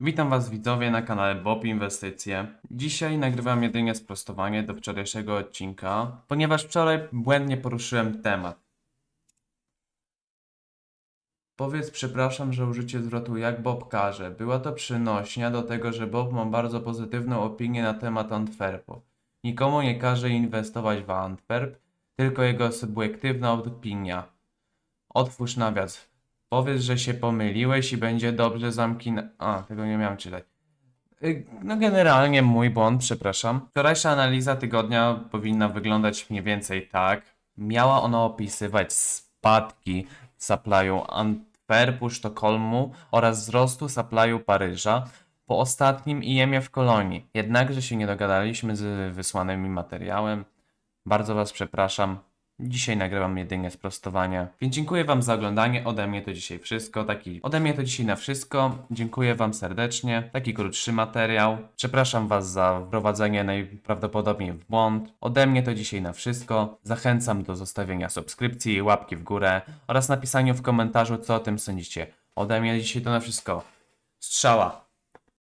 Witam Was widzowie na kanale Bob Inwestycje. Dzisiaj nagrywam jedynie sprostowanie do wczorajszego odcinka, ponieważ wczoraj błędnie poruszyłem temat. Powiedz przepraszam, że użycie zwrotu jak Bob każe. Była to przynośnia do tego, że Bob ma bardzo pozytywną opinię na temat Antwerpu. Nikomu nie każe inwestować w Antwerp, tylko jego subiektywna opinia. Otwórz nawias. Powiedz, że się pomyliłeś i będzie dobrze zamknij... A, tego nie miałem czytać. Y, No generalnie mój błąd, przepraszam. Wczorajsza analiza tygodnia powinna wyglądać mniej więcej tak. Miała ona opisywać spadki supplyu Antwerpu, Sztokholmu oraz wzrostu supplyu Paryża po ostatnim IEM-ie w Kolonii. Jednakże się nie dogadaliśmy z wysłanym materiałem. Bardzo Was przepraszam. Dzisiaj nagrywam jedynie sprostowanie. Więc dziękuję Wam za oglądanie. Ode mnie to dzisiaj wszystko. Taki ode mnie to dzisiaj na wszystko. Dziękuję Wam serdecznie. Taki krótszy materiał. Przepraszam Was za wprowadzenie najprawdopodobniej w błąd. Ode mnie to dzisiaj na wszystko. Zachęcam do zostawienia subskrypcji, łapki w górę oraz napisania w komentarzu, co o tym sądzicie. Ode mnie dzisiaj to na wszystko. Strzała.